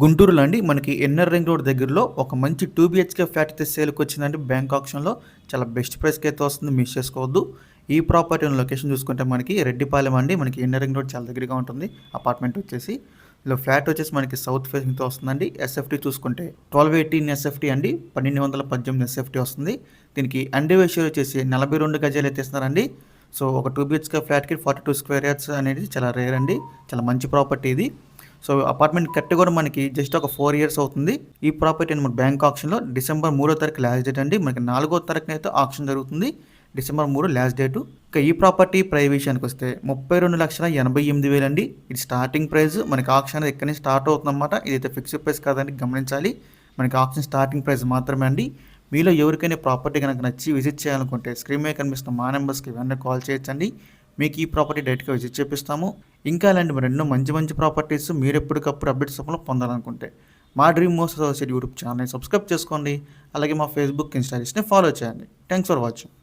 గుంటూరులో అండి మనకి ఎన్ఆర్ రింగ్ రోడ్ దగ్గరలో ఒక మంచి టూ బిహెచ్కే ఫ్లాట్ అయితే సేల్కి వచ్చిందండి. బ్యాంక్ ఆప్షన్లో చాలా బెస్ట్ ప్రైస్కి అయితే వస్తుంది. మిస్ చేసుకోవద్దు. ఈ ప్రాపర్టీ లొకేషన్ చూసుకుంటే మనకి రెడ్డిపాలెం అండి. మనకి ఎన్ఆర్ రింగ్ రోడ్ చాలా దగ్గరగా ఉంటుంది. అపార్ట్మెంట్ వచ్చేసి ఇలా ఫ్లాట్ వచ్చేసి మనకి సౌత్ ఫేసింగ్తో వస్తుందండి. ఎస్ఎఫ్టీ చూసుకుంటే ట్వెల్వ్ ఎయిటీన్ ఎస్ఎఫ్టీ అండి. పన్నెండు వందల పద్దెనిమిది ఎస్ఎఫ్టీ వస్తుంది. దీనికి అండి రేషియో వచ్చేసి నలభై రెండు గజాలు అయితే ఇస్తున్నారండి. సో ఒక టూ బిహెచ్కే ఫ్లాట్కి ఫార్టీ టూ స్క్వేర్ యార్డ్స్ అనేది చాలా రేర్ అండి. చాలా మంచి ప్రాపర్టీ ఇది. సో అపార్ట్మెంట్ కట్టి కూడా మనకి జస్ట్ ఒక ఫోర్ ఇయర్స్ అవుతుంది. ఈ ప్రాపర్టీ మన బ్యాంక్ ఆప్షన్లో డిసెంబర్ మూడో తారీఖు లాస్ట్ డేట్ అండి. మనకి నాలుగో తారీఖున అయితే ఆప్షన్ జరుగుతుంది. డిసెంబర్ మూడు లాస్ట్ డేటు ఇక ఈ ప్రాపర్టీ ప్రైస్ విషయానికి వస్తే ముప్పై రెండు లక్షల ఎనభై ఎనిమిది వేలు అండి. ఇది స్టార్టింగ్ ప్రైస్ మనకి ఆప్షన్ అనేది ఎక్కడి నుంచి స్టార్ట్ అవుతుందన్నమాట. ఇదైతే ఫిక్స్డ్ ప్రైస్ కాదని గమనించాలి. మనకి ఆప్షన్ స్టార్టింగ్ ప్రైస్ మాత్రమే అండి. మీలో ఎవరికైనా ప్రాపర్టీ కనుక నచ్చి విజిట్ చేయాలనుకుంటే స్క్రీన్ మీద కనిపిస్తున్న మా నెంబర్స్కి వెంటనే కాల్ చేయొచ్చండి. మీకు ఈ ప్రాపర్టీ డైరెక్ట్గా విజిట్ చేపిస్తాము. ఇంకా ఇలాంటి మరి ఎన్నో మంచి మంచి ప్రాపర్టీస్ మీరు ఎప్పటికప్పుడు అప్డేట్స్ రూపంలో పొందాలనుకుంటే మా డ్రీమ్ మోస్ట్ అసోసియేట్ యూట్యూబ్ ఛానల్ని సబ్స్క్రైబ్ చేసుకోండి. అలాగే మా ఫేస్బుక్ ఇన్స్టాగ్రామ్ని ఫాలో చేయండి. Thanks for watching